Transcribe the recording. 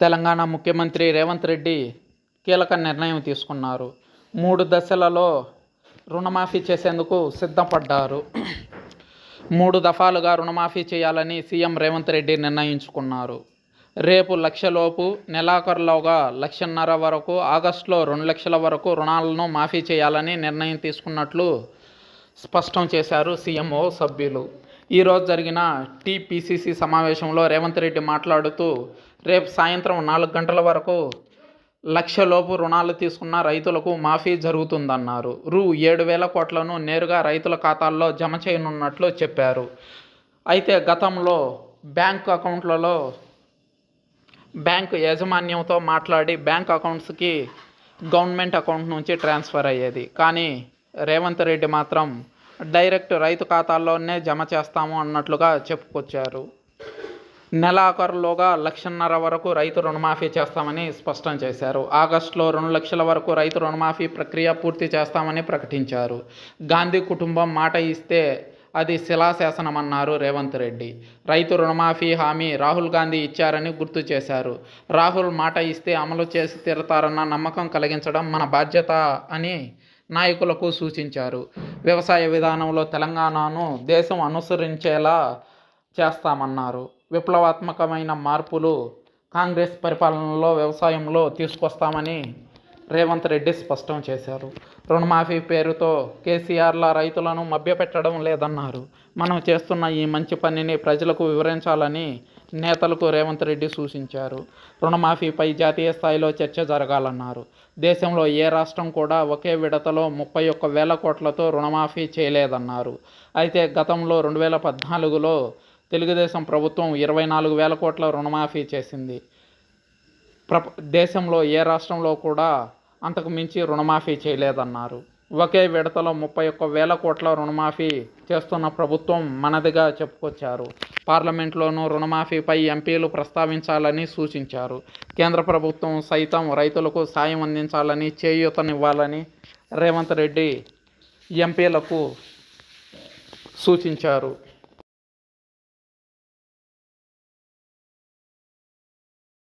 తెలంగాణ ముఖ్యమంత్రి రేవంత్ రెడ్డి కీలక నిర్ణయం తీసుకున్నారు. మూడు దశలలో రుణమాఫీ చేసేందుకు సిద్ధపడ్డారు. మూడు దఫాలుగా రుణమాఫీ చేయాలని సీఎం రేవంత్ రెడ్డి నిర్ణయించుకున్నారు. రేపు లక్షలోపు నెలాఖరులోగా లక్షన్నర వరకు ఆగస్టులో రెండు లక్షల వరకు రుణాలను మాఫీ చేయాలని నిర్ణయం తీసుకున్నట్లు స్పష్టం చేశారు సీఎంఓ సభ్యులు. ఈరోజు జరిగిన టీపీసీసీ సమావేశంలో రేవంత్ రెడ్డి మాట్లాడుతూ రేపు సాయంత్రం నాలుగు గంటల వరకు లక్షలోపు రుణాలు తీసుకున్న రైతులకు మాఫీ జరుగుతుందన్నారు. రూ. ఏడు వేల కోట్లను నేరుగా రైతుల ఖాతాల్లో జమ చేయనున్నట్లు చెప్పారు. అయితే గతంలో బ్యాంక్ అకౌంట్లలో బ్యాంక్ యాజమాన్యంతో మాట్లాడి బ్యాంక్ అకౌంట్స్కి గవర్నమెంట్ అకౌంట్ నుంచి ట్రాన్స్ఫర్ అయ్యేది. కానీ రేవంత్ రెడ్డి మాత్రం డైరెక్ట్ రైతు ఖాతాల్లోనే జమ చేస్తాము అన్నట్లుగా చెప్పుకొచ్చారు. నెలాఖరులోగా లక్షన్నర వరకు రైతు రుణమాఫీ చేస్తామని స్పష్టం చేశారు. ఆగస్టులో రెండు లక్షల వరకు రైతు రుణమాఫీ ప్రక్రియ పూర్తి చేస్తామని ప్రకటించారు. గాంధీ కుటుంబం మాట ఇస్తే అది శిలాశాసనమన్నారు రేవంత్ రెడ్డి. రైతు రుణమాఫీ హామీ రాహుల్ గాంధీ ఇచ్చారని గుర్తు చేశారు. రాహుల్ మాట ఇస్తే అమలు చేసి తీరతారన్న నమ్మకం కలిగించడం మన బాధ్యత అని నాయకులకు సూచించారు. వ్యవసాయ విధానంలో తెలంగాణను దేశం అనుసరించేలా చేస్తామన్నారు. విప్లవాత్మకమైన మార్పులు కాంగ్రెస్ పరిపాలనలో వ్యవసాయంలో తీసుకొస్తామని రేవంత్ రెడ్డి స్పష్టం చేశారు. రుణమాఫీ పేరుతో కేసీఆర్ల రైతులను మభ్యపెట్టడం లేదన్నారు. మనం చేస్తున్న ఈ మంచి పనిని ప్రజలకు వివరించాలని నేతలకు రేవంత్ రెడ్డి సూచించారు. రుణమాఫీపై జాతీయ స్థాయిలో చర్చ జరగాలన్నారు. దేశంలో ఏ రాష్ట్రం కూడా ఒకే విడతలో ముప్పై ఒక్క వేల కోట్లతో రుణమాఫీ చేయలేదన్నారు. అయితే గతంలో రెండు వేల పద్నాలుగులో తెలుగుదేశం ప్రభుత్వం ఇరవై నాలుగు వేల కోట్ల రుణమాఫీ చేసింది. ప్రప దేశంలో ఏ రాష్ట్రంలో కూడా అంతకు మించి రుణమాఫీ చేయలేదన్నారు. ఒకే విడతలో ముప్పై ఒక్క వేల కోట్ల రుణమాఫీ చేస్తున్న ప్రభుత్వం మనదిగా చెప్పుకొచ్చారు. పార్లమెంట్లోనూ రుణమాఫీపై ఎంపీలు ప్రస్తావించాలని సూచించారు. కేంద్ర ప్రభుత్వం సైతం రైతులకు సాయం అందించాలని చేయూతనివ్వాలని రేవంత్ రెడ్డి ఎంపీలకు సూచించారు.